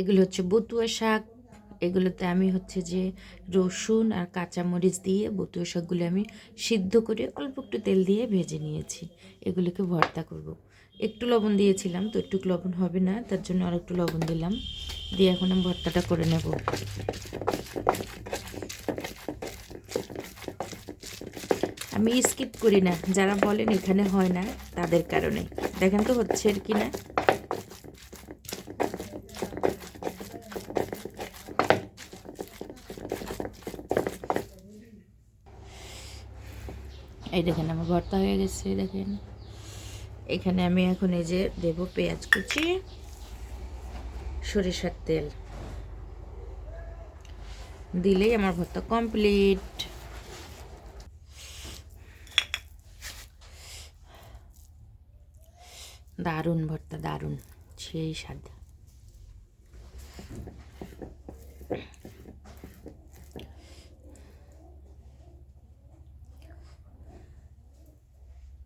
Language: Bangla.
এগুলো হচ্ছে বতুয়া শাক, এগুলোতে আমি হচ্ছে যে রসুন আর কাঁচামরিচ দিয়ে বতুয়া শাকগুলো আমি সিদ্ধ করে অল্প একটু তেল দিয়ে ভেজে নিয়েছি। এগুলোকে ভর্তা করব। একটু লবণ দিয়েছিলাম তো একটু লবণ হবে না, তার জন্য আর একটু লবণ দিলাম। দিয়ে এখন আমি ভর্তাটা করে নেব। আমি স্কিপ করি না, যারা বলেন এখানে হয় না তাদের কারণে। দেখেন তো হচ্ছে কি না দেখেন আমার ভর্তা হয়ে গেছে, দেখেন। এখানে আমি এখন এই যে দেব পেঁয়াজ কুচি, সরিষার তেল। দিলেই আমার ভর্তা কমপ্লিট। দারুণ ভর্তা, দারুণ। সেই স্বাদ।